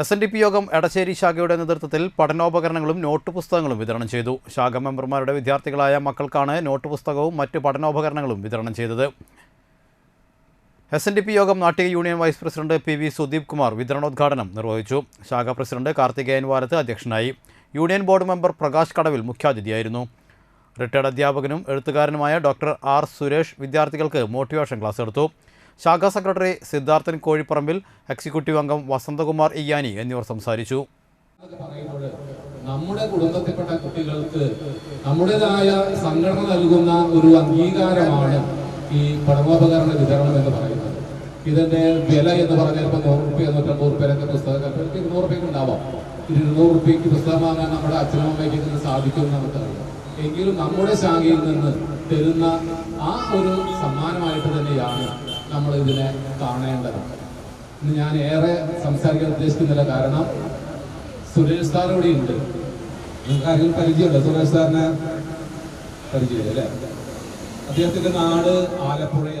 S N D P യോഗം എടശ്ശേരി ശാഖയുടെ നേതൃത്വത്തിൽ പഠനോപകരണങ്ങളും നോട്ട് പുസ്തകങ്ങളും വിതരണം ചെയ്തു. ശാഖ മെമ്പർമാരുടെ വിദ്യാർത്ഥികളായ മക്കൾക്കാണ് നോട്ട് പുസ്തകവും മറ്റ് പഠനോപകരണങ്ങളും വിതരണം ചെയ്തത്. എസ് എൻ ഡി പി യോഗം Nattika union vice president P V Sudeep Kumar വിതരണോദ്ഘാടനം നിർവഹിച്ചു. ശാഖ പ്രസിഡന്റ് കാർത്തികേയൻ വാരത്ത് അധ്യക്ഷനായി. യൂണിയൻ ബോർഡ് മെമ്പർ പ്രകാശ് കടവിൽ മുഖ്യാതിഥിയായിരുന്നു. റിട്ടയർഡ് അധ്യാപകനും എഴുത്തുകാരനുമായ ഡോക്ടർ ആർ സുരേഷ് വിദ്യാർത്ഥികൾക്ക് മോട്ടിവേഷൻ ക്ലാസ് എടുത്തു. ശാഖാ സെക്രട്ടറി സിദ്ധാർത്ഥൻ കോഴിപ്പറമ്പിൽ എക്സിക്യൂട്ടീവ് അംഗം വസന്തകുമാർ ഇയാനി എന്നിവർ സംസാരിച്ചു. നമ്മുടെ കുടുംബത്തിൽപ്പെട്ട കുട്ടികൾക്ക് നമ്മുടേതായ സംഘടന നൽകുന്ന ഒരു അംഗീകാരമാണ് ഈ പഠനോപകരണ വിതരണം എന്ന് പറയുന്നത്. ഇതിന്റെ വില എന്ന് പറഞ്ഞാൽ ഇപ്പൊ നൂറ് റുപ്യ നൂറ്റമ്പത് റുപ്യൊക്കെ പുസ്തകം ഇരുന്നൂറ് റുപ്യക്ക് ഉണ്ടാവാം. ഇരുന്നൂറ് റുപ്യക്ക് പുസ്തകം വാങ്ങാൻ നമ്മുടെ അച്ഛനും അമ്മയ്ക്ക് ഇതിന് സാധിക്കും നമുക്കറിയാം എങ്കിലും നമ്മുടെ ശാഖയിൽ നിന്ന് തരുന്ന ആ ഒരു സമ്മാനമായിട്ട് തന്നെയാണ് നമ്മൾ ഇതിനെ കാണേണ്ടത്? ഇന്ന് ഞാൻ ഏറെ സംസാരിക്കാൻ ഉദ്ദേശിക്കുന്നില്ല. കാരണം സുരേഷ് സാർ ഇവിടെ ഉണ്ട്. നിങ്ങൾക്ക് ആരെങ്കിലും സുരേഷ് സാറിനെ പരിചയമില്ല അല്ലേ? അദ്ദേഹത്തിന്റെ നാട് ആലപ്പുഴ